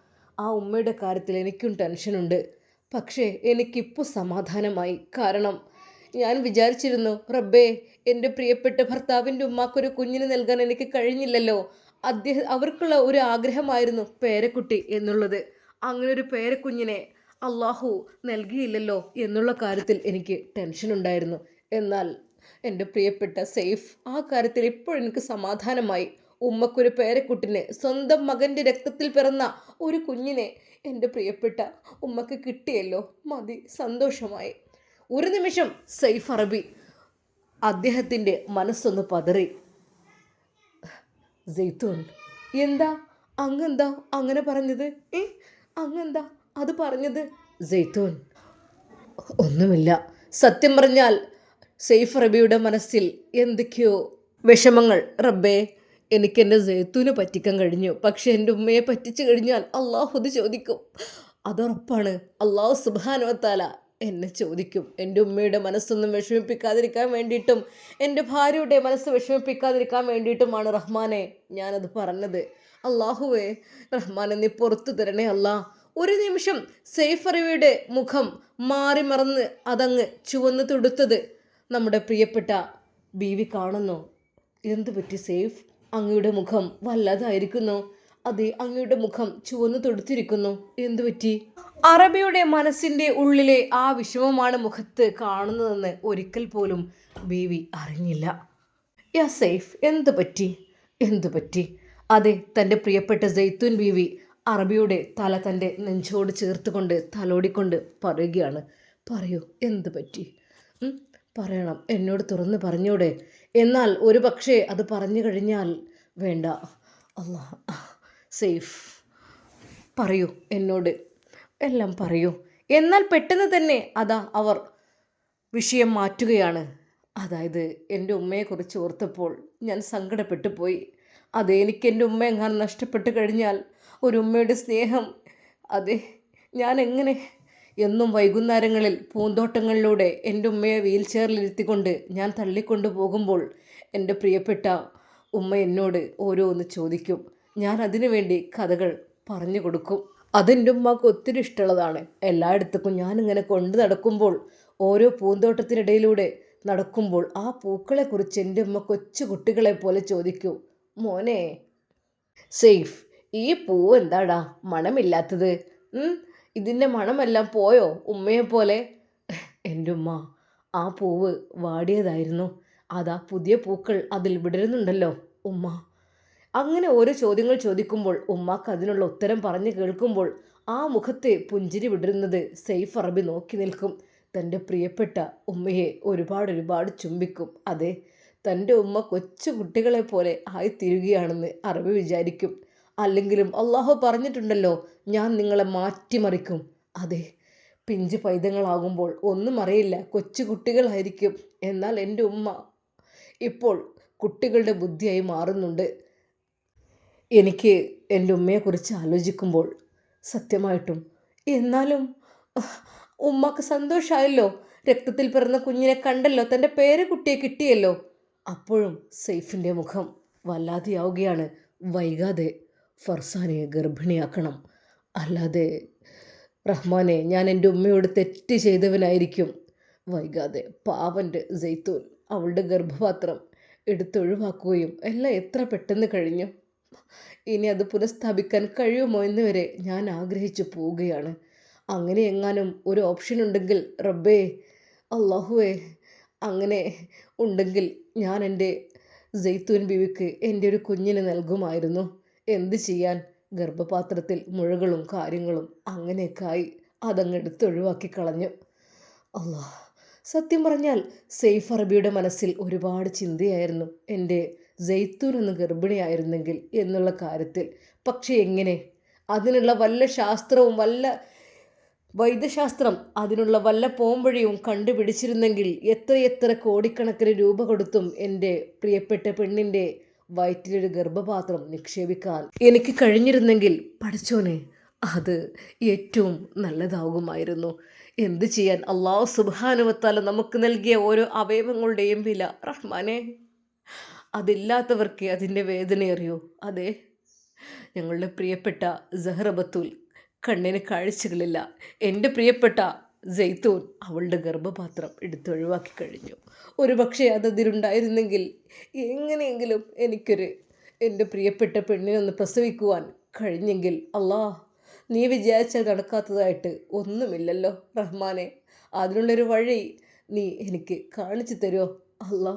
ആ ഉമ്മയുടെ കാര്യത്തിൽ എനിക്കും ടെൻഷനുണ്ട്. പക്ഷേ എനിക്കിപ്പോൾ സമാധാനമായി. കാരണം ഞാൻ വിചാരിച്ചിരുന്നു റബ്ബേ എന്റെ പ്രിയപ്പെട്ട ഭർത്താവിന്റെ ഉമ്മാക്കൊരു കുഞ്ഞിന് നൽകാൻ എനിക്ക് കഴിഞ്ഞില്ലല്ലോ. അദ്ദേഹം അവർക്കുള്ള ഒരു ആഗ്രഹമായിരുന്നു പേരക്കുട്ടി എന്നുള്ളത്. അങ്ങനെ ഒരു പേരക്കുഞ്ഞിനെ അള്ളാഹു നൽകിയില്ലല്ലോ എന്നുള്ള കാര്യത്തിൽ എനിക്ക് ടെൻഷനുണ്ടായിരുന്നു എന്നാൽ എന്റെ പ്രിയപ്പെട്ട സെയ്ഫ് ആ കാര്യത്തിൽ ഇപ്പോൾ എനിക്ക് സമാധാനമായി. ഉമ്മക്കൊരു പേരക്കുട്ടിനെ സ്വന്തം മകന്റെ രക്തത്തിൽ പിറന്ന ഒരു കുഞ്ഞിനെ എന്റെ പ്രിയപ്പെട്ട ഉമ്മക്ക് കിട്ടിയല്ലോ. മതി സന്തോഷമായി. ഒരു നിമിഷം സെയ്ഫ് അറബി അദ്ദേഹത്തിന്റെ മനസ്സൊന്ന് പതറി. ജെയ്ത്തൂൻ എന്താ? അങ്ങെന്താ? അങ്ങനെ പറഞ്ഞത്? ഏ? അങ്ങെന്താ? അത് പറഞ്ഞത്? ജെയ്ത്തൂൻ ഒന്നുമില്ല. സത്യം പറഞ്ഞാൽ സെയ്ഫ് റബിയുടെ മനസ്സിൽ എന്തൊക്കെയോ വിഷമങ്ങൾ. റബ്ബേ എനിക്ക് എന്റെ ജെയ്ത്തൂന് പറ്റിക്കാൻ കഴിഞ്ഞു. പക്ഷേ എന്റെ ഉമ്മയെ പറ്റിച്ചു കഴിഞ്ഞാൽ അള്ളാഹു അത് ചോദിക്കും. അതുറപ്പാണ് അള്ളാഹു സുബാനുവത്താല എന്നെ ചോദിക്കും. എന്റെ ഉമ്മയുടെ മനസ്സൊന്നും വിഷമിപ്പിക്കാതിരിക്കാൻ വേണ്ടിയിട്ടും എന്റെ ഭാര്യയുടെ മനസ്സ് വിഷമിപ്പിക്കാതിരിക്കാൻ വേണ്ടിയിട്ടുമാണ് റഹ്മാനെ ഞാനത് പറഞ്ഞത്. അള്ളാഹുവേ റഹ്മാനെ നീ പുറത്തു തരണേ അല്ലാ. ഒരു നിമിഷം സേഫറിയുടെ മുഖം മാറി മറന്ന് അതങ്ങ് ചുവന്ന് തുടുത്തത് നമ്മുടെ പ്രിയപ്പെട്ട ബീവി കാണുന്നു. എന്തു പറ്റി സേഫ് അങ്ങയുടെ മുഖം വല്ലാതായിരിക്കുന്നു. അതെ അങ്ങയുടെ മുഖം ചുവന്നു തൊടുത്തിരിക്കുന്നു. എന്തു പറ്റി? അറബിയുടെ മനസ്സിന്റെ ഉള്ളിലെ ആ വിഷമമാണ് മുഖത്ത് കാണുന്നതെന്ന് ഒരിക്കൽ പോലും ബേബി അറിഞ്ഞില്ല. യാ സേഫ് എന്തു പറ്റി? എന്തു പറ്റി? അതെ തന്റെ പ്രിയപ്പെട്ട ജയ്ത്തുൻ ബീവി അറബിയുടെ തല തന്റെ നെഞ്ചോട് ചേർത്തുകൊണ്ട് തലോടിക്കൊണ്ട് പറയുകയാണ്. പറയൂ എന്തു പറ്റി? പറയണം എന്നോട് തുറന്ന് പറഞ്ഞൂടെ. എന്നാൽ ഒരു പക്ഷേ അത് പറഞ്ഞു കഴിഞ്ഞാൽ വേണ്ട. അല്ലാ സേഫ്. പറയൂ എന്നോട്. എല്ലാം പറയൂ. എന്നാൽ പെട്ടെന്ന് തന്നെ അതാ അവർ വിഷയം മാറ്റുകയാണ്. അതായത് എന്റെ ഉമ്മയെക്കുറിച്ച് ഓർത്തപ്പോൾ ഞാൻ സങ്കടപ്പെട്ടു പോയി. അതെ എനിക്ക് എന്റെ ഉമ്മ എങ്ങാനും നഷ്ടപ്പെട്ട് കഴിഞ്ഞാൽ ഒരു ഉമ്മയുടെ സ്നേഹം അതെ ഞാൻ എങ്ങനെ? എന്നും വൈകുന്നേരങ്ങളിൽ പൂന്തോട്ടങ്ങളിലൂടെ എന്റെ ഉമ്മയെ വീൽ ചെയറിലിരുത്തിക്കൊണ്ട് ഞാൻ തള്ളിക്കൊണ്ടു പോകുമ്പോൾ എന്റെ പ്രിയപ്പെട്ട ഉമ്മ എന്നോട് ഓരോന്ന് ചോദിക്കും. ഞാൻ അതിനു വേണ്ടി കഥകൾ പറഞ്ഞു കൊടുക്കും. അതെന്റെ ഉമ്മാക്ക് ഒത്തിരി ഇഷ്ടമുള്ളതാണ്. എല്ലായിടത്തേക്കും ഞാനിങ്ങനെ കൊണ്ടു നടക്കുമ്പോൾ ഓരോ പൂന്തോട്ടത്തിനിടയിലൂടെ നടക്കുമ്പോൾ ആ പൂക്കളെക്കുറിച്ച് എന്റെ ഉമ്മ കൊച്ചു കുട്ടികളെ പോലെ ചോദിക്കൂ മോനെ സേഫ് ഈ പൂവ് എന്താടാ? മണമില്ലാത്തത്. ഇതിന്റെ മണമെല്ലാം പോയോ ഉമ്മയെ പോലെ എന്റെ ഉമ്മ ആ പൂവ് വാടിയതായിരുന്നു. അതാ പുതിയ പൂക്കൾ അതിൽ വിടരുന്നുണ്ടല്ലോ ഉമ്മ. അങ്ങനെ ഓരോ ചോദ്യങ്ങൾ ചോദിക്കുമ്പോൾ ഉമ്മാക്ക് അതിനുള്ള ഉത്തരം പറഞ്ഞു കേൾക്കുമ്പോൾ ആ മുഖത്തെ പുഞ്ചിരി വിടരുന്നത് സെയ്ഫ് അറബി നോക്കി നിൽക്കും. തന്റെ പ്രിയപ്പെട്ട ഉമ്മയെ ഒരുപാട് ഒരുപാട് ചുംബിക്കും. അതെ തന്റെ ഉമ്മ കൊച്ചു കുട്ടികളെ പോലെ ആയിത്തീരുകയാണെന്ന് അറബി വിചാരിക്കും. അല്ലെങ്കിലും അള്ളാഹു പറഞ്ഞിട്ടുണ്ടല്ലോ ഞാൻ നിങ്ങളെ മാറ്റിമറിക്കും. അതെ പിഞ്ച് പൈതങ്ങളാകുമ്പോൾ ഒന്നും അറിയില്ല കൊച്ചു കുട്ടികളായിരിക്കും. എന്നാൽ എന്റെ ഉമ്മ ഇപ്പോൾ കുട്ടികളുടെ ബുദ്ധിയായി മാറുന്നുണ്ട്. എനിക്ക് എന്റെ ഉമ്മയെക്കുറിച്ച് ആലോചിക്കുമ്പോൾ സത്യമായിട്ടും എന്നാലും ഉമ്മക്ക് സന്തോഷമായല്ലോ രക്തത്തിൽ പിറന്ന കുഞ്ഞിനെ കണ്ടല്ലോ. തന്റെ പേര് പേരക്കുട്ടിയെ കിട്ടിയല്ലോ. അപ്പോഴും സെയ്ഫിന്റെ മുഖം വല്ലാതെയാവുകയാണ്. വൈകാതെ ഫർസാനെ ഗർഭിണിയാക്കണം. അല്ലാതെ റഹ്മാനെ ഞാൻ എന്റെ ഉമ്മയോട് തെറ്റ് ചെയ്തവനായിരിക്കും. വൈകാതെ പാവന്റെ ജെയ്ത്തൂൻ അവളുടെ ഗർഭപാത്രം എടുത്തൊഴിവാക്കുകയും എല്ലാം എത്ര പെട്ടെന്ന് കഴിഞ്ഞു. ഇനി അത് പുനഃസ്ഥാപിക്കാൻ കഴിയുമോ എന്ന് വരെ ഞാൻ ആഗ്രഹിച്ചു പോവുകയാണ്. അങ്ങനെ എങ്ങാനും ഒരു ഓപ്ഷൻ ഉണ്ടെങ്കിൽ റബ്ബേ അള്ളാഹുവേ അങ്ങനെ ഉണ്ടെങ്കിൽ ഞാൻ എന്റെ ജെയ്ത്തൂൻ ബീവിക്ക് എന്റെ ഒരു കുഞ്ഞിന് നൽകുമായിരുന്നു. എന്ത് ചെയ്യാൻ? ഗർഭപാത്രത്തിൽ മുഴകളും കാര്യങ്ങളും അങ്ങനെയൊക്കെ ആയി അതങ്ങെടുത്ത് ഒഴിവാക്കി കളഞ്ഞു. അല്ലാ സത്യം പറഞ്ഞാൽ സെയ്ഫ് അറബിയുടെ മനസ്സിൽ ഒരുപാട് ചിന്തയായിരുന്നു എന്റെ ജെയ്ത്തൂൻ ഒന്ന് ഗർഭിണിയായിരുന്നെങ്കിൽ എന്നുള്ള കാര്യത്തിൽ. പക്ഷേ എങ്ങനെ? അതിനുള്ള വല്ല ശാസ്ത്രവും വല്ല വൈദ്യശാസ്ത്രം അതിനുള്ള വല്ല പോംവഴിയും കണ്ടുപിടിച്ചിരുന്നെങ്കിൽ എത്രയെത്ര കോടിക്കണക്കിന് രൂപ കൊടുത്തും എന്റെ പ്രിയപ്പെട്ട പെണ്ണിന്റെ വയറ്റിലൊരു ഗർഭപാത്രം നിക്ഷേപിക്കാൻ എനിക്ക് കഴിഞ്ഞിരുന്നെങ്കിൽ പഠിച്ചോനെ അത് ഏറ്റവും നല്ലതാകുമായിരുന്നു. എന്ത് ചെയ്യാൻ? അള്ളാഹു സുബാനുവത്താല നമുക്ക് നൽകിയ ഓരോ അവയവങ്ങളുടെയും വില. റഹ്മാനെ. അതില്ലാത്തവർക്ക് അതിന്റെ വേദനയറിയോ അതെ. ഞങ്ങളുടെ പ്രിയപ്പെട്ട സഹറബത്തുൽ കണ്ണിന് കാഴ്ചകളില്ല. എന്റെ പ്രിയപ്പെട്ട ജെയ്ത്തൂൻ അവളുടെ ഗർഭപാത്രം എടുത്തൊഴിവാക്കി കഴിഞ്ഞു. ഒരു പക്ഷേ അത് അതിലുണ്ടായിരുന്നെങ്കിൽ എങ്ങനെയെങ്കിലും എനിക്കൊരു എന്റെ പ്രിയപ്പെട്ട പെണ്ണിനൊന്ന് പ്രസവിക്കുവാൻ കഴിഞ്ഞെങ്കിൽ അല്ലാ നീ വിചാരിച്ചാൽ നടക്കാത്തതായിട്ട് ഒന്നുമില്ലല്ലോ റഹ്മാനെ. അതിനുള്ളൊരു വഴി നീ എനിക്ക് കാണിച്ചു തരുമോ അല്ലാ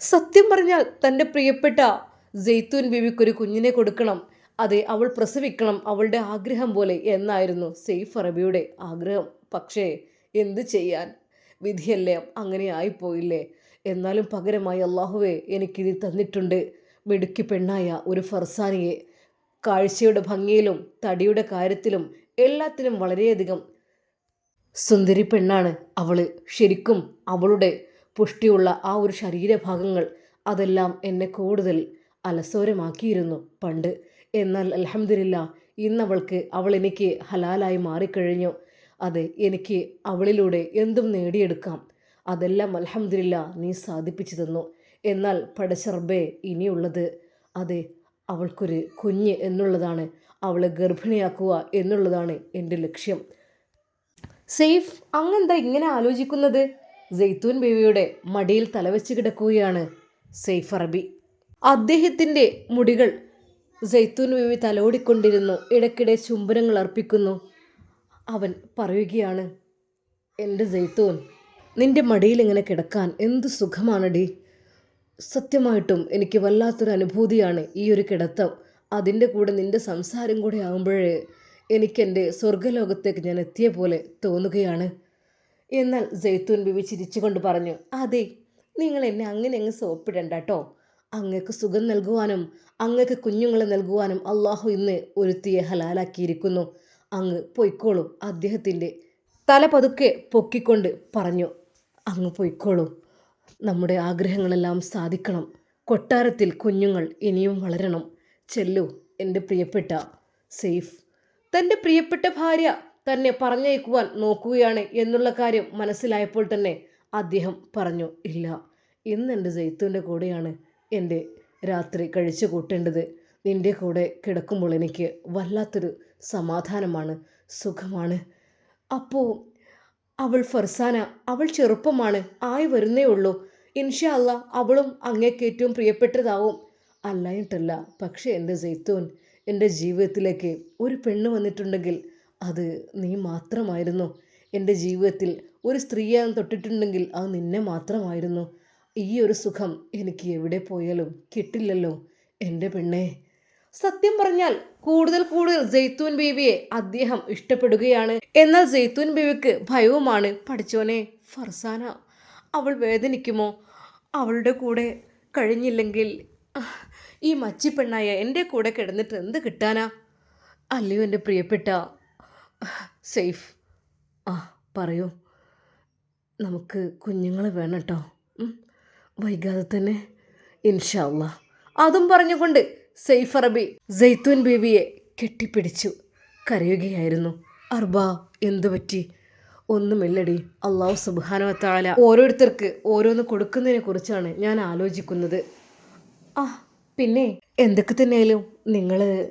സത്യം പറഞ്ഞാൽ തന്റെ പ്രിയപ്പെട്ട ജെയ്ത്തൂൻ ബീവിക്കൊരു കുഞ്ഞിനെ കൊടുക്കണം. അതെ അവൾ പ്രസവിക്കണം. അവളുടെ ആഗ്രഹം പോലെ എന്നായിരുന്നു സെയ്ഫ് അറബിയുടെ ആഗ്രഹം. പക്ഷേ എന്തു ചെയ്യാൻ? വിധിയല്ലേ? അങ്ങനെ ആയിപ്പോയില്ലേ? എന്നാലും പകരമായി അള്ളാഹുവെ എനിക്കിത് തന്നിട്ടുണ്ട്. മിടുക്കി പെണ്ണായ ഒരു ഫർസാനിയെ. കാഴ്ചയുടെ ഭംഗിയിലും തടിയുടെ കാര്യത്തിലും എല്ലാത്തിനും വളരെയധികം സുന്ദരി പെണ്ണാണ് അവൾ ശരിക്കും അവളുടെ പുഷ്ടിയുള്ള ആ ഒരു ശരീരഭാഗങ്ങൾ അതെല്ലാം എന്നെ കൂടുതൽ അലസോരമാക്കിയിരുന്നു പണ്ട്. എന്നാൽ അലഹമില്ല ഇന്നവൾക്ക് അവൾ എനിക്ക് ഹലാലായി മാറിക്കഴിഞ്ഞു. അതെ എനിക്ക് അവളിലൂടെ എന്തും നേടിയെടുക്കാം. അതെല്ലാം അലഹമില്ല നീ സാധിപ്പിച്ചു തന്നു. എന്നാൽ പടശർബേ ഇനിയുള്ളത്. അതെ അവൾക്കൊരു കുഞ്ഞ് എന്നുള്ളതാണ്. അവളെ ഗർഭിണിയാക്കുക എന്നുള്ളതാണ് എന്റെ ലക്ഷ്യം. സേഫ് അങ്ങെന്താ ഇങ്ങനെ ആലോചിക്കുന്നത്? ജെയ്ത്തൂൻ ബീവിയുടെ മടിയിൽ തലവെച്ച് കിടക്കുകയാണ് സെയ്ഫ് അറബി. അദ്ദേഹത്തിന്റെ മുടികൾ സെയ്തൂൻ ബീവി തലോടിക്കൊണ്ടിരുന്നു. ഇടയ്ക്കിടെ ചുംബനങ്ങൾ അർപ്പിക്കുന്നു. അവൻ പറയുകയാണ് എന്റെ സെയ്തൂൻ നിന്റെ മടിയിൽ ഇങ്ങനെ കിടക്കാൻ എന്ത് സുഖമാണടി സത്യമായിട്ടും എനിക്ക് വല്ലാത്തൊരു അനുഭൂതിയാണ് ഈ ഒരു കിടത്തം. അതിന്റെ കൂടെ നിന്റെ സംസാരം കൂടെ ആകുമ്പോഴേ എനിക്കെന്റെ സ്വർഗലോകത്തേക്ക് ഞാൻ എത്തിയ പോലെ തോന്നുകയാണ്. എന്നാൽ ജെയ്ത്തൂൻ ബിബി ചിരിച്ചുകൊണ്ട് പറഞ്ഞു അതെ നിങ്ങൾ എന്നെ അങ്ങനെ അങ്ങ് സോപ്പിടണ്ട കേട്ടോ അങ്ങക്ക് സുഖം നൽകുവാനും അങ്ങക്ക് കുഞ്ഞുങ്ങളെ നൽകുവാനും അള്ളാഹു ഇന്ന് ഒരുത്തിയെ ഹലാലാക്കിയിരിക്കുന്നു. അങ്ങ് പൊയ്ക്കോളൂ അദ്ദേഹത്തിന്റെ തല പതുക്കെ പൊക്കിക്കൊണ്ട് പറഞ്ഞു. അങ്ങ് പൊയ്ക്കോളൂ. നമ്മുടെ ആഗ്രഹങ്ങളെല്ലാം സാധിക്കണം. കൊട്ടാരത്തിൽ കുഞ്ഞുങ്ങൾ ഇനിയും വളരണം. ചെല്ലു എന്റെ പ്രിയപ്പെട്ട സെയ്ഫ് തന്റെ പ്രിയപ്പെട്ട ഭാര്യ തന്നെ പറഞ്ഞയക്കുവാൻ നോക്കുകയാണ് എന്നുള്ള കാര്യം മനസ്സിലായപ്പോൾ തന്നെ അദ്ദേഹം പറഞ്ഞു ഇല്ല ഇന്ന് എന്റെ ജയ്ത്തുവിന്റെ കൂടെയാണ് എന്റെ രാത്രി കഴിച്ചു കൂട്ടേണ്ടത്. നിന്റെ കൂടെ കിടക്കുമ്പോൾ എനിക്ക് വല്ലാത്തൊരു സമാധാനമാണ് സുഖമാണ്. അപ്പോൾ അവൾ ഫർസാന അവൾ ചെറുപ്പമാണ് ആയി വരുന്നേ ഉള്ളൂ. ഇൻഷാ അവളും അങ്ങേക്ക് ഏറ്റവും പ്രിയപ്പെട്ടതാവും. അല്ലായിട്ടല്ല പക്ഷേ എന്റെ ജെയ്ത്തൂൻ എന്റെ ജീവിതത്തിലേക്ക് ഒരു പെണ്ണ് വന്നിട്ടുണ്ടെങ്കിൽ അത് നീ മാത്രമായിരുന്നു? എന്റെ ജീവിതത്തിൽ ഒരു സ്ത്രീയെ തൊട്ടിട്ടുണ്ടെങ്കിൽ അത് നിന്നെ മാത്രമായിരുന്നു? ഈ ഒരു സുഖം എനിക്ക് എവിടെ പോയാലും കിട്ടില്ലല്ലോ എന്റെ പെണ്ണേ. സത്യം പറഞ്ഞാൽ കൂടുതൽ കൂടുതൽ ജെയ്ത്തൂൻ ബീവിയെ അദ്ദേഹം ഇഷ്ടപ്പെടുകയാണ്. എന്നാൽ ജെയ്ത്തൂൻ ബീവിക്ക് ഭയവുമാണ്. പഠിച്ചോനെ ഫർസാന അവൾ വേദനിക്കുമോ? അവളുടെ കൂടെ കഴിഞ്ഞില്ലെങ്കിൽ ഈ മച്ചിപ്പെണ്ണായ എന്റെ കൂടെ കിടന്നിട്ട് എന്ത് കിട്ടാനാ? അല്ലയോ എന്റെ പ്രിയപ്പെട്ട സേഫ്. ആ പറയൂ. നമുക്ക് കുഞ്ഞുങ്ങൾ വേണം കേട്ടോ വൈകാതെ തന്നെ ഇൻഷല്ല അതും പറഞ്ഞുകൊണ്ട് സെയ്ഫ് അറബി ജെയ്ത്തൂൻ ബേബിയെ കെട്ടിപ്പിടിച്ചു. കരയുകയായിരുന്നു. അർബ എന്തു പറ്റി? ഒന്നുമില്ലടി. അള്ളാഹു സുബാനവത്താല ഓരോരുത്തർക്ക് ഓരോന്ന് കൊടുക്കുന്നതിനെ കുറിച്ചാണ് ഞാൻ ആലോചിക്കുന്നത്. ആ പിന്നെ എന്തൊക്കെ തന്നെയായാലും നിങ്ങൾ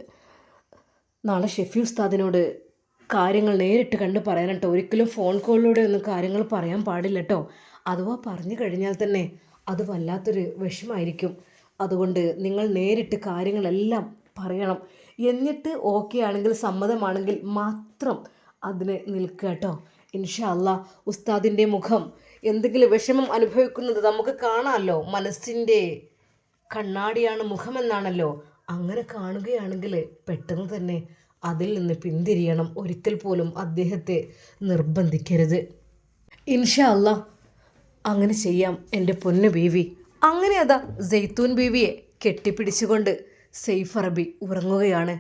നാളെ ഷെഫി ഉസ്താദിനോട് കാര്യങ്ങൾ നേരിട്ട് കണ്ട് പറയാൻ കേട്ടോ ഒരിക്കലും ഫോൺ കോളിലൂടെ ഒന്നും കാര്യങ്ങൾ പറയാൻ പാടില്ല കേട്ടോ അഥവാ പറഞ്ഞു കഴിഞ്ഞാൽ തന്നെ അത് വല്ലാത്തൊരു വിഷമായിരിക്കും. അതുകൊണ്ട് നിങ്ങൾ നേരിട്ട് കാര്യങ്ങളെല്ലാം പറയണം. എന്നിട്ട് ഓക്കെ ആണെങ്കിൽ സമ്മതമാണെങ്കിൽ മാത്രം അതിന് നിൽക്കുക കേട്ടോ ഇൻഷാ അല്ലാ ഉസ്താദിന്റെ മുഖം എന്തെങ്കിലും വിഷമം അനുഭവിക്കുന്നത് നമുക്ക് കാണാമല്ലോ. മനസ്സിന്റെ കണ്ണാടിയാണ് മുഖമെന്നാണല്ലോ. അങ്ങനെ കാണുകയാണെങ്കിൽ പെട്ടെന്ന് തന്നെ അതിൽ നിന്ന് പിന്തിരിയണം. ഒരിക്കൽ പോലും അദ്ദേഹത്തെ നിർബന്ധിക്കരുത്. ഇൻഷാ അല്ല അങ്ങനെ ചെയ്യാം. എന്റെ പൊന്നു ബീവി. അങ്ങനെ അതാ ജെയ്ത്തൂൻ ബീവിയെ കെട്ടിപ്പിടിച്ചുകൊണ്ട് സെയ്ഫ് അറബി ഉറങ്ങുകയാണ്.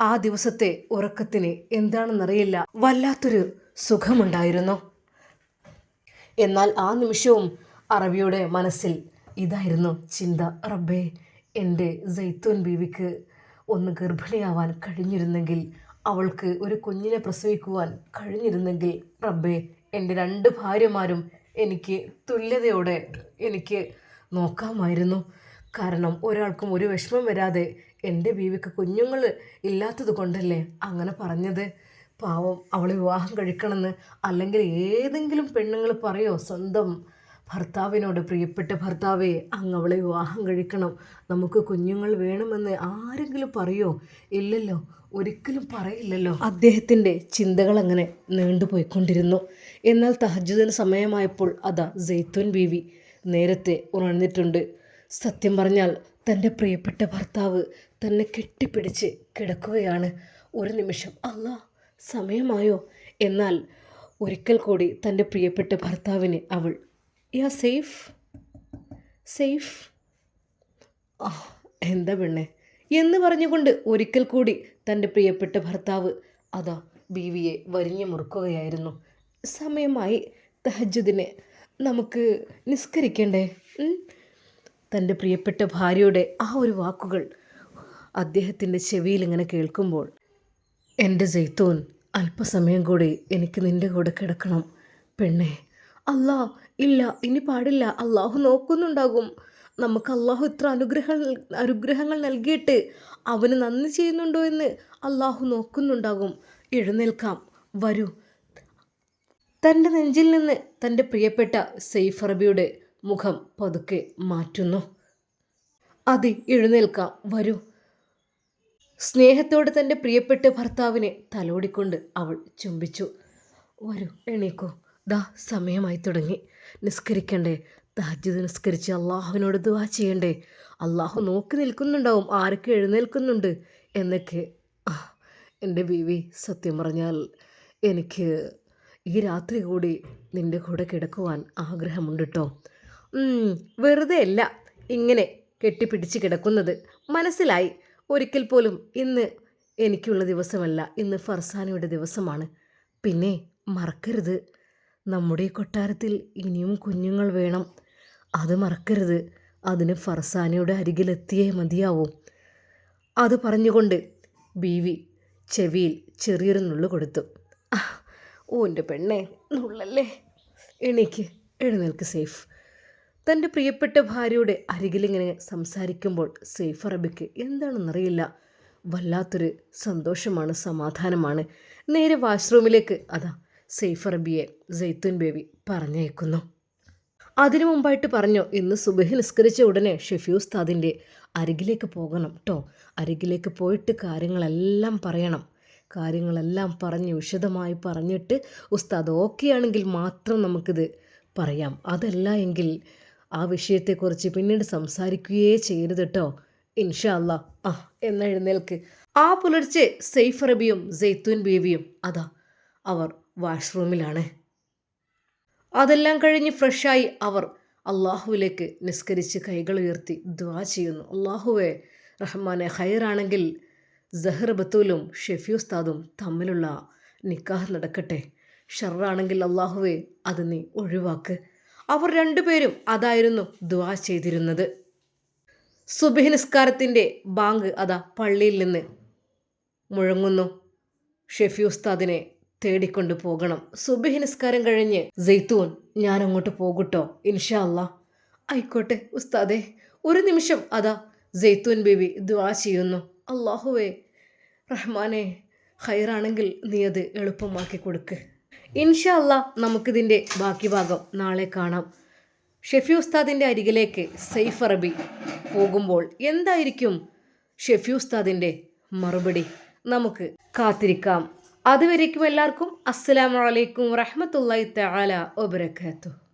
ആ ദിവസത്തെ ഉറക്കത്തിന് എന്താണെന്നറിയില്ല. വല്ലാത്തൊരു സുഖമുണ്ടായിരുന്നു. എന്നാൽ ആ നിമിഷവും അറബിയുടെ മനസ്സിൽ ഇതായിരുന്നു ചിന്ത. റബ്ബേ എന്റെ ജെയ്ത്തൂൻ ബീവിക്ക് ഒന്ന് ഗർഭിണിയാവാൻ കഴിഞ്ഞിരുന്നെങ്കിൽ അവൾക്ക് ഒരു കുഞ്ഞിനെ പ്രസവിക്കുവാൻ കഴിഞ്ഞിരുന്നെങ്കിൽ റബ്ബേ എന്റെ രണ്ട് ഭാര്യമാരും എനിക്ക് തുല്യതയോടെ എനിക്ക് നോക്കാമായിരുന്നു. കാരണം ഒരാൾക്കും ഒരു വിഷമം വരാതെ എന്റെ ബീവിക്ക് കുഞ്ഞുങ്ങൾ ഇല്ലാത്തത് കൊണ്ടല്ലേ അങ്ങനെ പറഞ്ഞത്? പാവം അവളെ വിവാഹം കഴിക്കണമെന്ന് അല്ലെങ്കിൽ ഏതെങ്കിലും പെണ്ണുങ്ങൾ പറയോ സ്വന്തം ഭർത്താവിനോട് പ്രിയപ്പെട്ട ഭർത്താവെ അങ്ങ് അവളെ വിവാഹം കഴിക്കണം. നമുക്ക് കുഞ്ഞുങ്ങൾ വേണമെന്ന് ആരെങ്കിലും പറയോ? ഇല്ലല്ലോ ഒരിക്കലും പറയില്ലല്ലോ. അദ്ദേഹത്തിന്റെ ചിന്തകൾ അങ്ങനെ നീണ്ടുപോയിക്കൊണ്ടിരുന്നു എന്നാൽ തഹജുദിന് സമയമായപ്പോൾ അതാ ജെയ്ത്തുൻ ബീവി നേരത്തെ ഉണർന്നിട്ടുണ്ട് സത്യം പറഞ്ഞാൽ തന്റെ പ്രിയപ്പെട്ട ഭർത്താവ് തന്നെ കെട്ടിപ്പിടിച്ച് കിടക്കുകയാണ്. ഒരു നിമിഷം അല്ലാ സമയമായോ? എന്നാൽ ഒരിക്കൽ കൂടി തന്റെ പ്രിയപ്പെട്ട ഭർത്താവിന് അവൾ യാ സേഫ് സേഫ് ആ എന്താ പെണ്ണെ? എന്ന് പറഞ്ഞുകൊണ്ട് ഒരിക്കൽ കൂടി തന്റെ പ്രിയപ്പെട്ട ഭർത്താവ് അതാ ബീവിയെ വരിഞ്ഞു മുറുക്കുകയായിരുന്നു. സമയമായി തഹജുദിനെ നമുക്ക് നിസ്കരിക്കണ്ടേ? തന്റെ പ്രിയപ്പെട്ട ഭാര്യയുടെ ആ ഒരു വാക്കുകൾ അദ്ദേഹത്തിന്റെ ചെവിയിൽ ഇങ്ങനെ കേൾക്കുമ്പോൾ എന്റെ ജെയ്ത്തൂൻ അല്പസമയം കൂടി എനിക്ക് നിന്റെ കൂടെ കിടക്കണം പെണ്ണേ. അല്ലാ ഇല്ല ഇനി പാടില്ല. അള്ളാഹു നോക്കുന്നുണ്ടാകും. നമുക്ക് അള്ളാഹു ഇത്ര അനുഗ്രഹങ്ങൾ അനുഗ്രഹങ്ങൾ നൽകിയിട്ട് അവന് നന്ദി ചെയ്യുന്നുണ്ടോ എന്ന് അള്ളാഹു നോക്കുന്നുണ്ടാകും. എഴുന്നേൽക്കാം. വരൂ. തന്റെ നെഞ്ചിൽ നിന്ന് തന്റെ പ്രിയപ്പെട്ട സെയ്ഫ് അറബിയുടെ മുഖം പതുക്കെ മാറ്റുന്നു. അതെ എഴുന്നേൽക്കാം. വരൂ. സ്നേഹത്തോടെ തന്റെ പ്രിയപ്പെട്ട ഭർത്താവിനെ തലോടിക്കൊണ്ട് അവൾ ചുംബിച്ചു. വരൂ എണീക്കൂ. ദാ സമയമായി തുടങ്ങി. നിസ്കരിക്കണ്ടേ? തഹജ്ജുദ് നിസ്കരിച്ച് അള്ളാഹുവിനോട് ദുവാ ചെയ്യണ്ടേ? അള്ളാഹു നോക്കി നിൽക്കുന്നുണ്ടാവും ആരൊക്കെ എഴുന്നേൽക്കുന്നുണ്ട് എന്നൊക്കെ. എന്റെ ബീവി സത്യം പറഞ്ഞാൽ എനിക്ക് ഈ രാത്രി കൂടി നിന്റെ കൂടെ കിടക്കുവാൻ ആഗ്രഹമുണ്ട് കേട്ടോ വെറുതെ അല്ല ഇങ്ങനെ കെട്ടിപ്പിടിച്ച് കിടക്കുന്നത്. മനസ്സിലായി. ഒരിക്കൽ പോലും ഇന്ന് എനിക്കുള്ള ദിവസമല്ല ഇന്ന് ഫർസാനയുടെ ദിവസമാണ്. പിന്നെ മറക്കരുത്. നമ്മുടെ കൊട്ടാരത്തിൽ ഇനിയും കുഞ്ഞുങ്ങൾ വേണം. അത് മറക്കരുത്. അതിന് ഫർസാനയുടെ അരികിലെത്തിയേ മതിയാവും. അത് പറഞ്ഞുകൊണ്ട് ബീവി ചെവിയിൽ ചെറിയൊരു നുള്ളു കൊടുത്തു. ഓ എന്റെ പെണ്ണെ നുള്ളല്ലേ? എണീക്ക് എഴുന്നേൽക്ക് സേഫ്. തന്റെ പ്രിയപ്പെട്ട ഭാര്യയുടെ അരികിലിങ്ങനെ സംസാരിക്കുമ്പോൾ സേഫ് അറബിക്ക് എന്താണെന്നറിയില്ല. വല്ലാത്തൊരു സന്തോഷമാണ് സമാധാനമാണ്. നേരെ വാഷ്റൂമിലേക്ക് അതാ സേഫ് അറബിയെ ജെയ്ത്തുൻ ബേബി പറഞ്ഞയക്കുന്നു. അതിനു മുമ്പായിട്ട് പറഞ്ഞു ഇന്ന് സുബഹി നിസ്കരിച്ച ഉടനെ ഷെഫി ഉസ്താദിന്റെ അരികിലേക്ക് പോകണം കേട്ടോ അരികിലേക്ക് പോയിട്ട് കാര്യങ്ങളെല്ലാം പറയണം. കാര്യങ്ങളെല്ലാം പറഞ്ഞ് വിശദമായി പറഞ്ഞിട്ട് ഉസ്താദ് ഓക്കെ ആണെങ്കിൽ മാത്രം നമുക്കിത് പറയാം. അതല്ല എങ്കിൽ ആ വിഷയത്തെക്കുറിച്ച് പിന്നീട് സംസാരിക്കുകയേ ചെയ്യരുത് കേട്ടോ ഇൻഷാ അല്ല ആ എന്ന എഴുന്നേൽക്ക് ആ പുലർച്ചെ സെയ്ഫ് അറബിയും ജെയ്ത്തൂൻ ബേബിയും അതാ അവർ വാഷ്റൂമിലാണ്. അതെല്ലാം കഴിഞ്ഞ് ഫ്രഷായി അവർ അള്ളാഹുവിലേക്ക് നിസ്കരിച്ച് കൈകൾ ഉയർത്തി ദ്വാ ചെയ്യുന്നു. അള്ളാഹുവെ റഹ്മാനെ ഹൈറാണെങ്കിൽ ജഹർ ബത്തൂലും ഷെഫി ഉസ്താദും തമ്മിലുള്ള നിക്കാഹ് നടക്കട്ടെ. ഷറാണെങ്കിൽ അള്ളാഹുവെ അത് നീ ഒഴിവാക്ക്. അവർ രണ്ടുപേരും അതായിരുന്നു ദ്വാ ചെയ്തിരുന്നത്. സുബഹി നിസ്കാരത്തിന്റെ ബാങ്ക് അതാ പള്ളിയിൽ നിന്ന് മുഴങ്ങുന്നു. ഷെഫി ഉസ്താദിനെ തേടിക്കൊണ്ട് പോകണം. സുബഹി നിസ്കാരം കഴിഞ്ഞ് ജെയ്ത്തൂൻ ഞാൻ അങ്ങോട്ട് പോകട്ടോ ഇൻഷാ അല്ലാ. ആയിക്കോട്ടെ ഉസ്താദെ. ഒരു നിമിഷം അതാ ജെയ്ത്തൂൻ ബേബി ദ്വാ ചെയ്യുന്നു. അള്ളാഹുവേ റഹ്മാനെ ഹൈറാണെങ്കിൽ നീ അത് എളുപ്പമാക്കി കൊടുക്ക്. ഇൻഷാ അല്ലാ നമുക്കിതിന്റെ ബാക്കി ഭാഗം നാളെ കാണാം. ഷെഫി ഉസ്താദിന്റെ അരികിലേക്ക് സെയ്ഫ് അറബി പോകുമ്പോൾ എന്തായിരിക്കും ഷെഫി ഉസ്താദിന്റെ മറുപടി? നമുക്ക് കാത്തിരിക്കാം. അതുവരേക്കും എല്ലാവർക്കും അസ്സാം വലൈക്കും വറഹമത്തല്ലാത്ത തആല വബറകാതുഹു